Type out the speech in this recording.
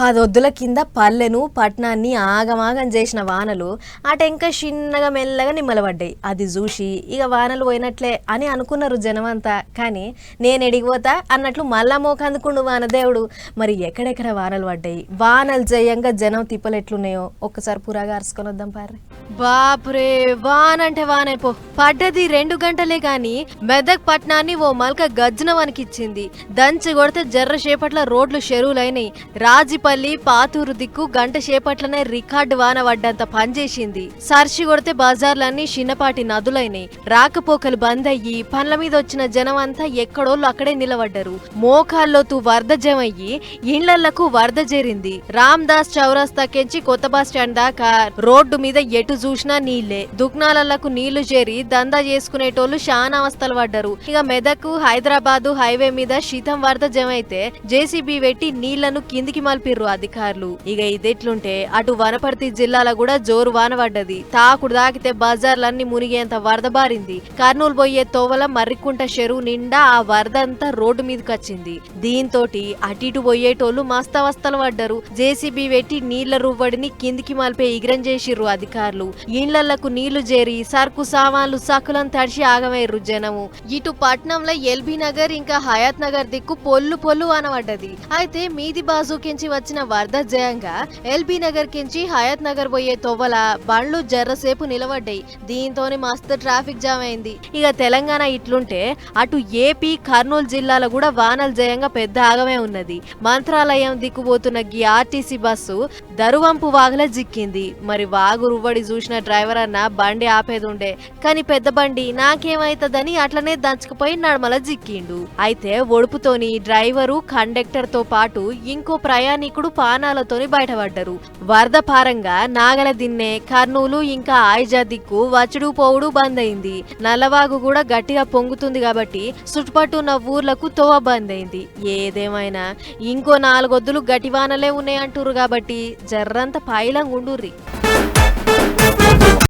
పదొద్దుల కింద పల్లెను పట్నాన్ని ఆగమాగం చేసిన వానలు అటెంక చిన్నగా మెల్లగా నిమ్మలబడ్డాయి. అది చూసి ఇక వానలు పోయినట్లే అని అనుకున్నారు జనమంతా. కానీ నేను ఎడిగిపోతా అన్నట్లు మళ్ళా మోకందుకుండు వానదేవుడు. మరి ఎక్కడెక్కడ వానలు పడ్డాయి? వానలు జయంగా జనం తిప్పలు ఎట్లున్నాయో ఒక్కసారి పురాగా అరుసుకొని వద్దాం పార్రి. బాపురే వాన్ అంటే వాన్ అయిపో పడ్డది రెండు గంటలే గాని మెదక్ పట్నాన్ని ఓ మల్క గజ్జన వనికిచ్చింది. దంచి కొడితే జర్ర సేపట్ల రోడ్లు చెరువులైనాయి. రాజిపల్లి పాతూరు దిక్కు గంట సేపట్లనే రికార్డు వాన పడ్డంత పనిచేసింది. సర్షి కొడితే బజార్లన్నీ చిన్నపాటి నదులైనాయి. రాకపోకలు బంద్ అయ్యి పండ్ల మీద వచ్చిన జనం అంతా ఎక్కడోళ్ళు అక్కడే నిలబడ్డారు. మోకాల్లోతూ వరద జమయ్యి ఇండ్లకు వరద చేరింది. రామ్ దాస్ చౌరస్తాకెంచి కొత్త బస్ స్టాండ్ దాకా రోడ్డు మీద ఎటు చూసినా నీళ్ళే దుగ్నాలకు నీళ్ళు చేరి దందా చేసుకునేటోళ్ళు చానా అవస్థలు పడ్డారు. ఇక మెదక్ హైదరాబాదు హైవే మీద శీతం వరద జమైతే జేసీబీ పెట్టి నీళ్ళను కిందికి మలిపిర్రు అధికారులు. ఇక ఇదెట్లుంటే అటు వనపర్తి జిల్లాలో కూడా జోరు వాన పడ్డది. తాకుడు తాకితే బజార్లన్నీ మునిగేంత వరద బారింది. కర్నూలు పోయే తోవల మర్రికుంట చెరువు నిండా ఆ వరద అంతా రోడ్డు మీదకి వచ్చింది. దీంతో అటు ఇటు పోయేటోళ్ళు మస్తవస్తలు పడ్డారు. జేసీబీ పెట్టి నీళ్ళ రువ్వడిని కిందికి మలిపే ఇగ్రం చేసిర్రు అధికారులు. ఇండ్లకు నీళ్ళు చేరి సరుకు సామాన్లు సకులం తడిచి ఆగమయ్యారు జనము. ఇటు పట్నంలో ఎల్బీ నగర్ ఇంకా హయాత్ నగర్ దిక్కు పొల్లు పొల్లు అనబడ్డది అయితే మీది బాజుకించి వచ్చిన వరద జయంగా ఎల్బీ నగర్ కించి హయాత్ నగర్ పోయే తొవ్వల బండ్లు జర్రసేపు నిలబడ్డాయి. దీంతోని మస్తు ట్రాఫిక్ జామ్ అయింది. ఇక తెలంగాణ ఇట్లుంటే అటు ఏపీ కర్నూలు జిల్లాలో కూడా వానలు జయంగా పెద్ద ఆగమే ఉన్నది. మంత్రాలయం దిక్కుపోతున్న గీ ఆర్టీసీ బస్సు దరువంపు వాగుల జిక్కింది. మరి వాగు రువ్వడి చూసిన డ్రైవర్ అన్న బండి ఆపేది ఉండే కానీ పెద్ద బండి నాకేమైతదని అట్లనే దంచుకుపోయి నడమల జిక్కిండు. అయితే ఒడుపుతోని డ్రైవరు కండక్టర్తో పాటు ఇంకో ప్రయాణికు ప్రయాణికుడు పానాలతోని బయటపడ్డరు. వరద పారంగా నాగల దిన్నె కర్నూలు ఇంకా ఆయిజా దిక్కు వచ్చుడు పోవుడు బంద్ అయింది నల్లవాగు కూడా గట్టిగా పొంగుతుంది కాబట్టి చుట్టుపట్టు ఉన్న ఊర్లకు తోవ బంద్ అయింది ఏదేమైనా ఇంకో నాలుగొద్దులు గటివానలే ఉన్నాయంటురు కాబట్టి జర్రంత పాయిలంగుండుర్రి